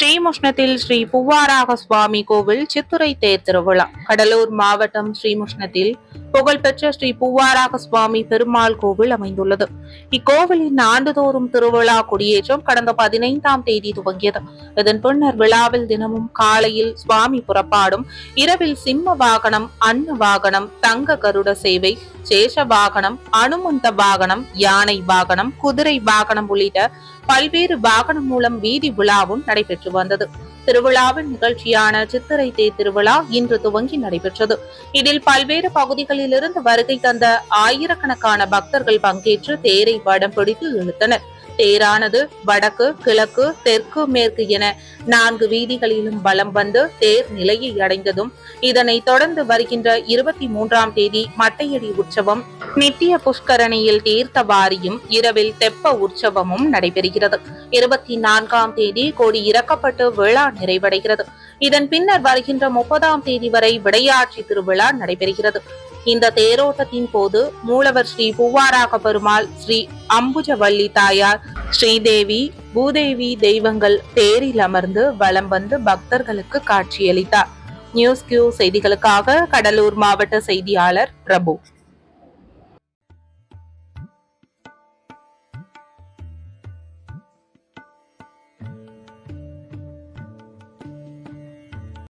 ஸ்ரீமுஷ்ணத்தில் ஸ்ரீ புவ்வாராக சுவாமி கோவில் சித்துரை தேர் திருவிழா. கடலூர் மாவட்டம் ஸ்ரீமுஷ்ணத்தில் புகழ்பெற்ற ஸ்ரீ பூவாராக சுவாமி பெருமாள் கோவில் அமைந்துள்ளது. இக்கோவிலின் ஆண்டுதோறும் திருவிழா கொடியேற்றம் கடந்த பதினைந்தாம் தேதி துவங்கியது. இதன் பின்னர் விழாவில் தினமும் காலையில் சுவாமி புறப்பாடும் இரவில் சிம்ம வாகனம் அன்ன வாகனம் தங்க கருட சேவை சேஷ வாகனம் அனுமந்த வாகனம் யானை வாகனம் குதிரை வாகனம் உள்ளிட்ட பல்வேறு வாகனம் மூலம் வீதி விழாவும் நடைபெற்று வந்தது. திருவிழாவின் நிகழ்ச்சியான சித்திரை தேர் திருவிழா இன்று துவங்கி நடைபெற்றது. இதில் பல்வேறு பகுதிகளிலிருந்து வருகை தந்த ஆயிரக்கணக்கான பக்தர்கள் பங்கேற்று தேரை வடம் பிடித்து இழுத்தனர். தேரானது வடக்கு கிழக்கு தெற்கு மேற்கு என நான்கு வீதிகளிலும் வலம் வந்து தேர் நிலையை அடைந்ததும் இதனைத் தொடர்ந்து வருகின்ற இருபத்தி மூன்றாம் தேதி மட்டையடி உற்சவம் நித்திய புஷ்கரணியில் தீர்த்த வாரியும் இரவில் தெப்ப உற்சவமும் நடைபெறுகிறது. இருபத்தி நான்காம் தேதி கொடி இறக்கப்பட்டு விழா நிறைவடைகிறது. இதன் பின்னர் வருகின்ற முப்பதாம் தேதி வரை விடையாட்சி திருவிழா நடைபெறுகிறது. இந்த தேரோட்டத்தின் போது மூலவர் ஸ்ரீ பூவாராக பெருமாள் ஸ்ரீ அம்புஜவல்லி தாயார் ஸ்ரீதேவி பூதேவி தெய்வங்கள் தேரில் அமர்ந்து வலம் வந்து பக்தர்களுக்கு காட்சியளித்தார். நியூஸ் கியூ செய்திகளுக்காக கடலூர் மாவட்ட செய்தியாளர் பிரபு.